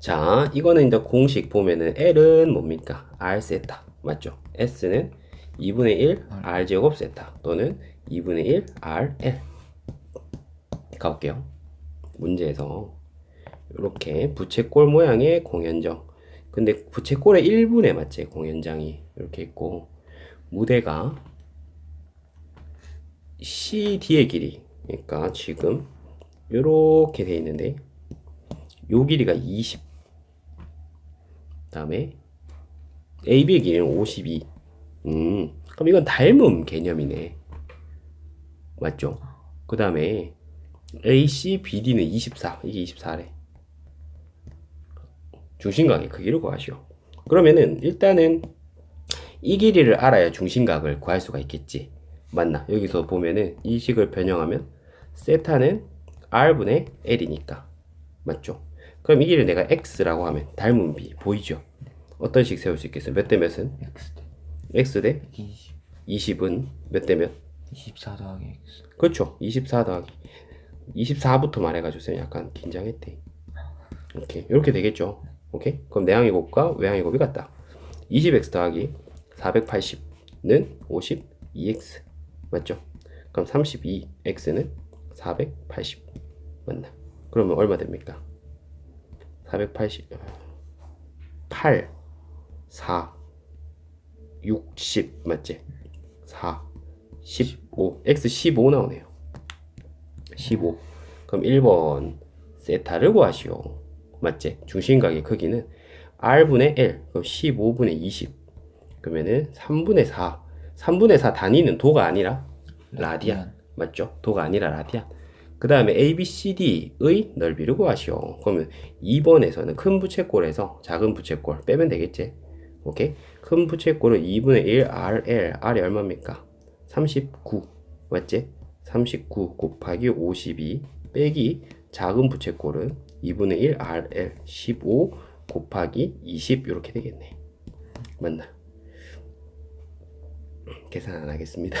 자, 이거는 이제 공식 보면은 L은 뭡니까? R 세타. 맞죠? S는 2분의 1 R 제곱 세타 또는 2분의 1 RL. 가볼게요. 문제에서 이렇게 부채꼴 모양의 공연정. 근데 부채꼴의 1분에 맞지? 공연장이 이렇게 있고 무대가 CD의 길이. 그러니까 지금 이렇게 돼 있는데 요 길이가 20. 다음에 AB의 길이는 52. 음, 그럼 이건 닮음 개념이네. 맞죠? 그 다음에 AC, BD는 24. 이게 24래. 중심각의 크기를 구하시오. 그러면은 일단은 이 길이를 알아야 중심각을 구할 수가 있겠지. 맞나? 여기서 보면은 이 식을 변형하면 세타는 R분의 L이니까. 맞죠? 그럼 이 길을 내가 X라고 하면 닮은 B 보이죠? 어떤 식 세울 수 있겠어요? 몇 대 몇은? X 대 X 대 20, 20은 몇 대 몇? 24 더하기 X 그렇죠. 24 더하기 24부터 말해가지고 쌤 약간 긴장했대. 오케이. 이렇게 되겠죠. 오케이. 그럼 내항의 곱과 외항의 곱이 같다. 20x 더하기 480는 52x. 맞죠? 그럼 32x는 480. 맞나? 그러면 얼마 됩니까? 480. 8, 4, 60. 맞지? 4, 15. x 15 나오네요. 15. 그럼 1번 세타를 구하시오. 맞지? 중심각의 크기는 R분의 L. 그럼 15분의 20. 그러면은 3분의 4. 3분의 4 단위는 도가 아니라 라디안. 맞죠? 도가 아니라 라디안. 그 다음에 ABCD의 넓이를 구하시오. 그러면 2번에서는 큰 부채꼴에서 작은 부채꼴 빼면 되겠지? 오케이? 큰 부채꼴은 2분의 1 RL. R이 얼마입니까? 39. 맞지? 39 곱하기 52 빼기 작은 부채꼴은 2분의 1 RL 15 곱하기 20 이렇게 되겠네. 맞나? 계산 안 하겠습니다.